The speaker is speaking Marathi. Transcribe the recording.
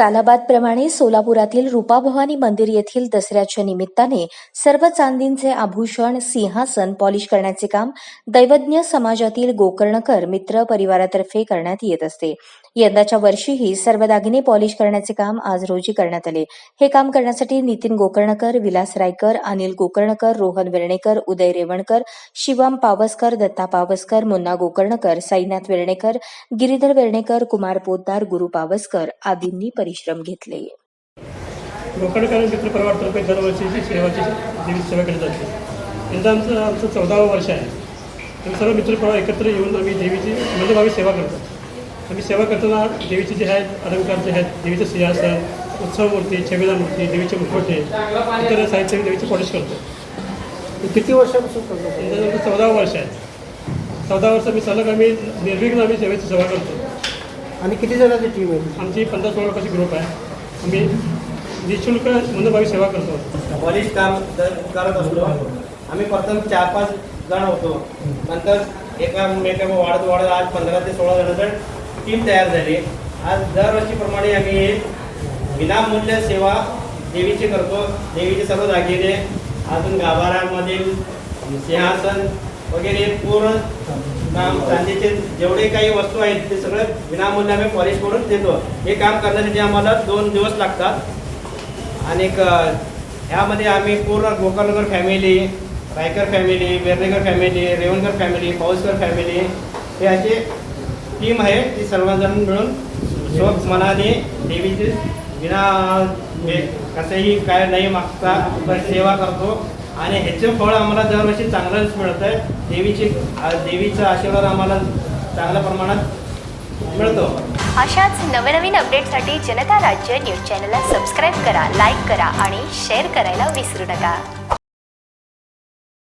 सालाबादप्रमाणे सोलापुरातील रूपाभवानी मंदिर येथील दसऱ्याच्या निमित्ताने सर्व चांदींचे आभूषण सिंहासन पॉलिश करण्याचे काम दैवज्ञ समाजातील गोकर्णकर मित्र परिवारातर्फे करण्यात येत असते. यंदाच्या वर्षीही सर्व दागिने पॉलिश करण्याचे काम आज रोजी करण्यात आले. हे काम करण्यासाठी नितीन गोकर्णकर विलास रायकर अनिल गोकर्णकर रोहन वेर्णेकर उदय रेवणकर शिवम पावसकर दत्ता पावसकर मुन्ना गोकर्णकर साईनाथ वेर्णेकर गिरीधर वेर्णेकर कुमार पोतदार गुरु पावसकर आदींनी परिश्रम घेतले. गोकर्णकर मित्र परिवारतर्फे दरवर्षीची सेवाची देवी सेवा केली जाते यंदा आमचं आमचं चौदावं वर्ष आहे. आम्ही सर्व मित्रपरिवार एकत्र येऊन आम्ही देवीची मनोभावी सेवा करतो. आम्ही सेवा करताना देवीचे जे आहेत अलंकार जे आहेत देवीचं सिंहासन उत्सव मूर्ती छबिना मूर्ती देवीचे मुखवटे इतर साहित्य आम्ही देवीची पॉलिश करतो. हे किती वर्षापासून करतो? चौदावं वर्ष आहे. चौदा वर्ष आम्ही सलग आम्ही निर्विघ्न आम्ही सेवेची सेवा करतो. आणि किती जणांची टीम आहे आमची पंधरा सोळा लोकांची ग्रुप आहे. आम्ही निशुल्क मनोभावी सेवा करतो. पॉलिश काम करत असलो आम्ही प्रथम चार पाच जण होतो. नंतर एका एका वाढत वाढत आज पंधरा ते सोळा जणांचं टीम तयार झाली. आज दरवर्षीप्रमाणे आम्ही हे विनामूल्य सेवा देवीची करतो. देवीचे सर्व दागिने अजून गाभाऱ्यामधील सिंहासन वगैरे पूर्ण काम चांदीचे जेवढे काही वस्तू आहेत ते सगळं विनामूल्य आम्ही पॉलिश करून देतो. हे काम करण्यासाठी आम्हाला दोन दिवस लागतात. आणि ह्यामध्ये आम्ही पूर्ण Gokarnkar family Raikar family Vernekar family Revankar family Pauskar family हे असे टीम आहे ती सर्वजण मिळून शोक मनाने देवीची विना कसंही काय नाही मागता आपण सेवा करतो. आणि ह्याचं फळ आम्हाला दरवर्षी चांगलंच मिळतं आहे देवीची देवीचा आशीर्वाद आम्हाला चांगल्या प्रमाणात मिळतो. अशाच नवनवीन अपडेटसाठी जनता राज्य न्यूज चॅनलला सबस्क्राईब करा लाईक करा आणि शेअर करायला विसरू नका.